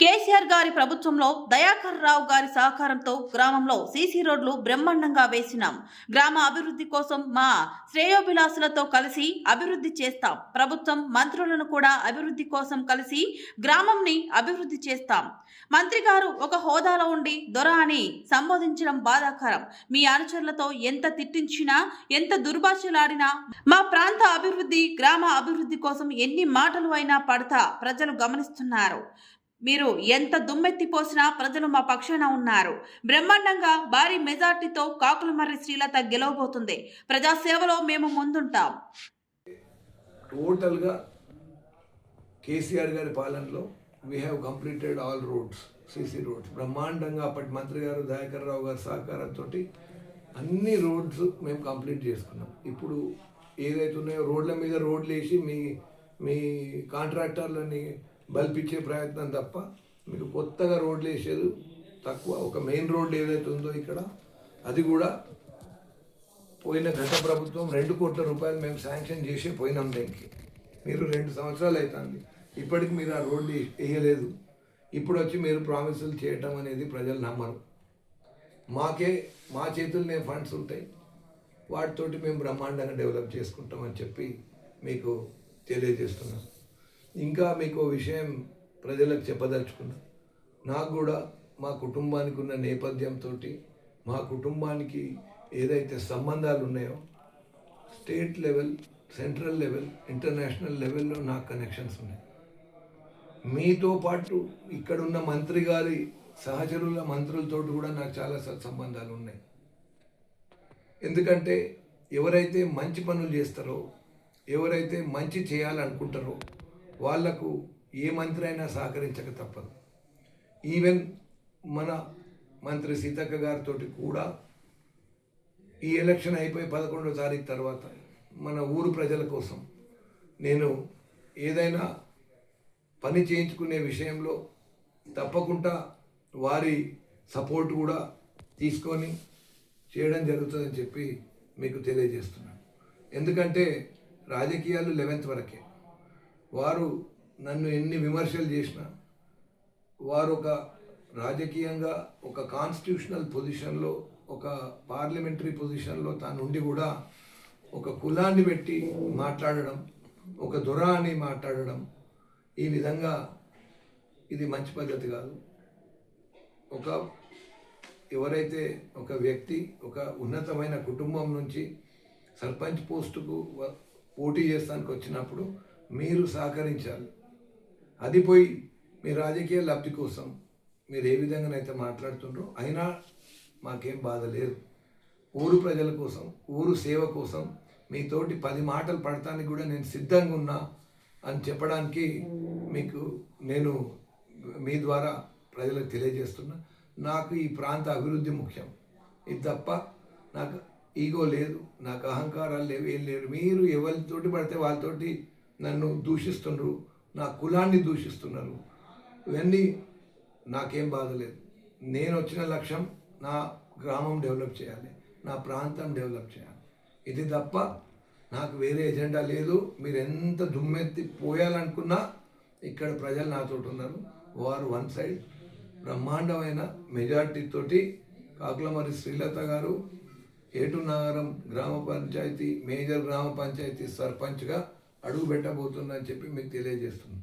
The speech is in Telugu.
కేసీఆర్ గారి ప్రభుత్వంలో దయాకర్ రావు గారి సహకారంతో గ్రామంలో సీసీ రోడ్లు బ్రహ్మాండంగా వేసినాం. గ్రామ అభివృద్ధి కోసం మా శ్రేయోభిలాసులతో కలిసి అభివృద్ధి చేస్తాం. ప్రభుత్వం మంత్రులను కూడా అభివృద్ధి కోసం కలిసి గ్రామంని అభివృద్ధి చేస్తాం. మంత్రి గారు ఒక హోదాలో ఉండి దొర అని సంబోధించడం బాధాకరం. మీ అనుచరులతో ఎంత తిట్టించినా ఎంత దుర్భాషలాడినా మా ప్రాంత అభివృద్ధి గ్రామ అభివృద్ధి కోసం ఎన్ని మాటలు అయినా పడతా ప్రజలు గమనిస్తున్నారు. మీరు ఎంత దుమ్మెత్తి పోసినా ప్రజలు మా పక్షాన ఉన్నారు. బ్రహ్మాండంగా భారీ మెజార్టీతో కాకులమర్రి శ్రీలత గెలవబోతుంది. ప్రజాసేవలో మేము ముందుంటాం. టోటల్గా కేసీఆర్ గారి పాలనలో we have completed all roads CC roads బ్రహ్మాండంగా అప్పటి మంత్రి గారు దయాకర్ రావు గారి సహకారంతో అన్ని రోడ్స్ మేము కంప్లీట్ చేసుకున్నాం. ఇప్పుడు ఏదైతే ఉన్నాయో రోడ్ల మీద రోడ్లు వేసి మీ మీ కాంట్రాక్టర్లని బల్పించే ప్రయత్నం తప్ప మీకు కొత్తగా రోడ్లు వేసేది తక్కువ. ఒక మెయిన్ రోడ్ ఏదైతే ఉందో ఇక్కడ అది కూడా పోయిన గత ప్రభుత్వం రెండు కోట్ల రూపాయలు మేము శాంక్షన్ చేసి పోయినాం దానికి. మీరు రెండు సంవత్సరాలు అవుతుంది ఇప్పటికి మీరు ఆ రోడ్డు వేయలేదు. ఇప్పుడు వచ్చి మీరు ప్రామిసులు చేయటం అనేది ప్రజలు నమ్మరు. మాకే మా చేతుల్లోనే ఫండ్స్ ఉంటాయి. వాటితోటి మేము బ్రహ్మాండంగా డెవలప్ చేసుకుంటామని చెప్పి మీకు తెలియజేస్తున్నాం. ఇంకా మీకు విషయం ప్రజలకు చెప్పదలుచుకున్నా. నాకు కూడా మా కుటుంబానికి ఉన్న నేపథ్యంతో మా కుటుంబానికి ఏదైతే సంబంధాలు ఉన్నాయో state level central level international లెవెల్లో నాకు కనెక్షన్స్ ఉన్నాయి. మీతో పాటు ఇక్కడున్న మంత్రి గారి సహచరుల మంత్రులతో కూడా నాకు చాలా సత్సంబంధాలు ఉన్నాయి. ఎందుకంటే ఎవరైతే మంచి పనులు చేస్తారో ఎవరైతే మంచి చేయాలనుకుంటారో వాళ్ళకు ఏ మంత్రి అయినా సహకరించక తప్పదు. ఈవెన్ మన మంత్రి సీతక్క గారితో కూడా ఈ ఎలక్షన్ అయిపోయి పదకొండో తారీఖు తర్వాత మన ఊరు ప్రజల కోసం నేను ఏదైనా పని చేయించుకునే విషయంలో తప్పకుండా వారి సపోర్ట్ కూడా తీసుకొని చేయడం జరుగుతుందని చెప్పి మీకు తెలియజేస్తున్నాను. ఎందుకంటే రాజకీయాలు లెవెన్త్ వరకే. వారు నన్ను ఎన్ని విమర్శలు చేసినా వారు ఒక రాజకీయంగా ఒక కాన్స్టిట్యూషనల్ పొజిషన్లో ఒక పార్లమెంటరీ పొజిషన్లో తాను ఉండి కూడా ఒక కులాన్ని పెట్టి మాట్లాడడం ఒక దొర అని మాట్లాడడం ఈ విధంగా ఇది మంచి పద్ధతి కాదు. ఒక ఎవరైతే ఒక వ్యక్తి ఒక ఉన్నతమైన కుటుంబం నుంచి సర్పంచ్ పోస్టుకు పోటీ చేస్తానికి వచ్చినప్పుడు మీరు సహకరించాలి. అది పోయి మీ రాజకీయ లబ్ధి కోసం మీరు ఏ విధంగానైతే మాట్లాడుతుండ్రో అయినా మాకేం బాధ లేదు. ఊరు ప్రజల కోసం ఊరు సేవ కోసం మీతోటి పది మాటలు పడటానికి కూడా నేను సిద్ధంగా ఉన్నా అని చెప్పడానికి మీకు నేను మీ ద్వారా ప్రజలకు తెలియజేస్తున్నా. నాకు ఈ ప్రాంత అభివృద్ధి ముఖ్యం. ఇది తప్ప నాకు ఈగో లేదు నాకు అహంకారాలు లేవు ఏం లేవు మీరు ఎవరితోటి పడితే వాళ్ళతోటి నన్ను దూషిస్తున్నారు నా కులాన్ని దూషిస్తున్నారు. ఇవన్నీ నాకేం బాధ లేదు. నేను వచ్చిన లక్ష్యం నా గ్రామం డెవలప్ చేయాలి నా ప్రాంతం డెవలప్ చేయాలి. ఇది తప్ప నాకు వేరే ఎజెండా లేదు. మీరు ఎంత దుమ్మెత్తి పోయాలనుకున్నా ఇక్కడ ప్రజలు నాతో ఉన్నారు వారు వన్ సైడ్. బ్రహ్మాండమైన మెజార్టీతోటి కాకులమరి శ్రీలత గారు ఏటు నగరం గ్రామ పంచాయతీ మేజర్ గ్రామ పంచాయతీ సర్పంచ్గా అడుగు పెట్టబోతుందని చెప్పి మీకు తెలియజేస్తుంది.